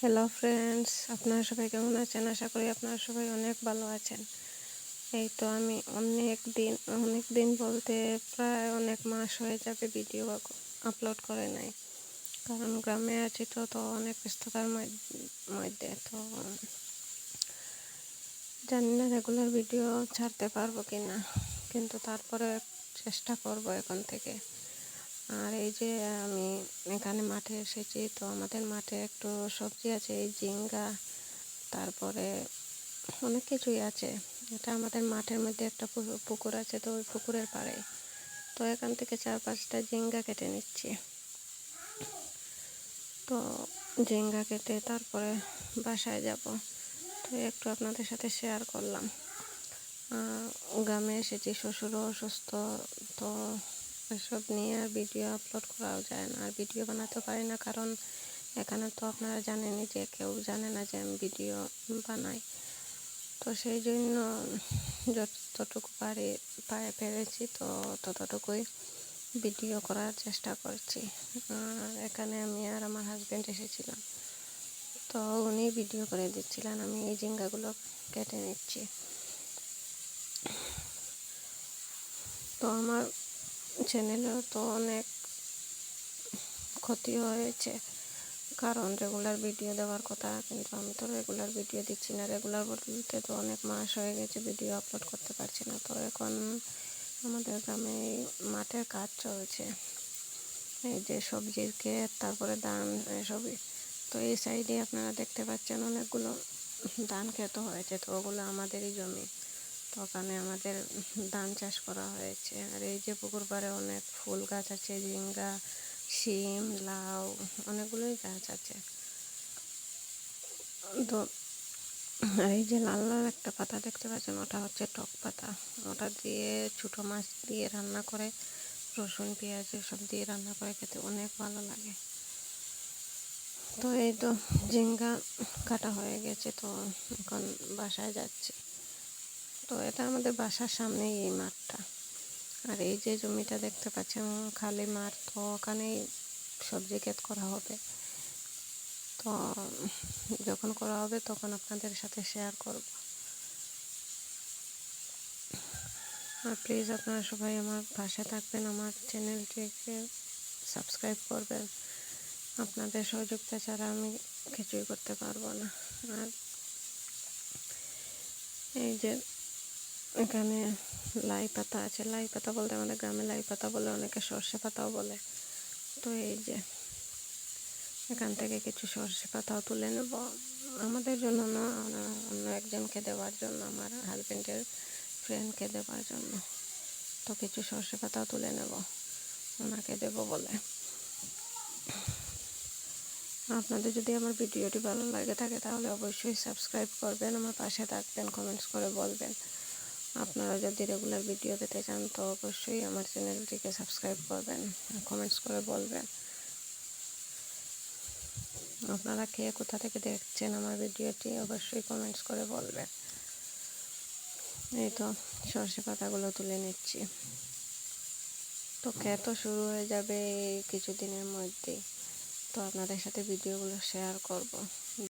Hello friends আপনারা সবাই কেমন আছেন? আশা করি আপনারা সবাই অনেক ভালো আছেন। এই তো আমি অনেক দিন অনেক দিন বলতে প্রায় অনেক মাস হয়ে যাবে ভিডিও আপলোড করে নাই। কারণ গ্রামে আছি তো তো অনেক ব্যস্ততার মধ্যে তো জানি না রেগুলার ভিডিও ছাড়তে পারব কি না কিন্তু তারপরে চেষ্টা করব এখন থেকে। আর এই যে, আমি এখানে মাঠে এসেছি, তো আমাদের মাঠে একটু সবজি আছে, এই ঝিঙ্গা, তারপরে অনেক কিছুই আছে। এটা আমাদের মাঠের মধ্যে একটা পুকুর আছে, তো ওই পুকুরের পাড়ে। তো এখান থেকে চার পাঁচটা ঝিঙ্গা কেটে নিচ্ছি। তো জিঙ্গা কেটে তারপরে বাসায় যাব। তো একটু আপনাদের সাথে শেয়ার করলাম। গ্রামে এসেছি, শ্বশুরও অসুস্থ, তো এসব নিয়ে আর ভিডিও আপলোড করাও যায় না। আর ভিডিও বানাতে পারি না, কারণ এখানে তো আপনারা জানেনই যে কেউ জানে না যে আমি ভিডিও বানাই। তো সেই জন্য যতটুকু পারি, পায়ে পেরেছি, তো ততটুকুই ভিডিও করার চেষ্টা করছি। আর এখানে আমি আর আমার হাজব্যান্ড এসেছিলাম, তো উনি ভিডিও করে দিচ্ছিলেন, আমি এই জিঙ্গাগুলো কেটে নিচ্ছি। তো আমার চ্যানেলেও তো অনেক ক্ষতি হয়েছে। কারণ রেগুলার ভিডিও দেওয়ার কথা, কিন্তু আমি তো রেগুলার ভিডিও দিচ্ছি না। রেগুলার বলতে তো অনেক মাস হয়ে গেছে ভিডিও আপলোড করতে পারছি না। তো এখন আমাদের গ্রামে মাঠের কাজ চলছে। এই যে সবজির ক্ষেত তারপরে ধান এসবই তো এই সাইডে আপনারা দেখতে পাচ্ছেন অনেকগুলো ধান ক্ষেত হয়েছে। তো ওগুলো আমাদেরই জমি। ওখানে আমাদের ধান চাষ করা হয়েছে। আর এই যে পুকুর পাড়ে অনেক ফুল গাছ আছে, ঝিঙ্গা, শিম, লাউ, অনেকগুলোই গাছ আছে। তো আর এই যে লাল লাল একটা পাতা দেখতে পাচ্ছেন, ওটা হচ্ছে টক পাতা। ওটা দিয়ে ছোটো মাছ দিয়ে রান্না করে, রসুন, পেঁয়াজ সব দিয়ে রান্না করে খেতে অনেক ভালো লাগে। তো এই তো ঝিঙ্গা কাটা হয়ে গেছে, তো এখন বাসায় যাচ্ছি। তো এটা আমাদের বাসার সামনেই এই মাঠটা। আর এই যে জমিটা দেখতে পাচ্ছেন, খালি মাঠ, তো ওখানেই সবজি ক্ষেত করা হবে। তো যখন করা হবে তখন আপনাদের সাথে শেয়ার করব। আর প্লিজ আপনারা সবাই আমার পাশে থাকবেন, আমার চ্যানেলটিকে সাবস্ক্রাইব করবেন। আপনাদের সহযোগিতা ছাড়া আমি কিছুই করতে পারব না। আর এই যে এখানে লাই পাতা আছে। লাই পাতা বলতে আমাদের গ্রামে লাই পাতা বলে, অনেকে সর্ষে পাতাও বলে। তো এই যে, এখান থেকে কিছু সর্ষে পাতাও তুলে নেব। আমাদের জন্য না অন্য একজনকে দেওয়ার জন্য, আমার হাজব্যান্ডের ফ্রেন্ডকে দেওয়ার জন্য। তো কিছু সর্ষে পাতাও তুলে নেব, ওনাকে দেব বলে। আপনাদের যদি আমার ভিডিওটি ভালো লাগে থাকে, তাহলে অবশ্যই সাবস্ক্রাইব করবেন, আমার পাশে থাকবেন কমেন্টস করে বলবেন। আপনারা যদি রেগুলার ভিডিও পেতে চান, তো অবশ্যই আমার চ্যানেলটিকে সাবস্ক্রাইব করবেন কমেন্টস করে বলবেন। আপনারা কে কোথা থেকে দেখছেন আমার ভিডিওটি অবশ্যই কমেন্টস করে বলবেন। এই তো সর্ষে পাতাগুলো তুলে নিচ্ছি। তো খেত শুরু হয়ে যাবে কিছুদিনের মধ্যেই। তো আপনাদের সাথে ভিডিওগুলো শেয়ার করব।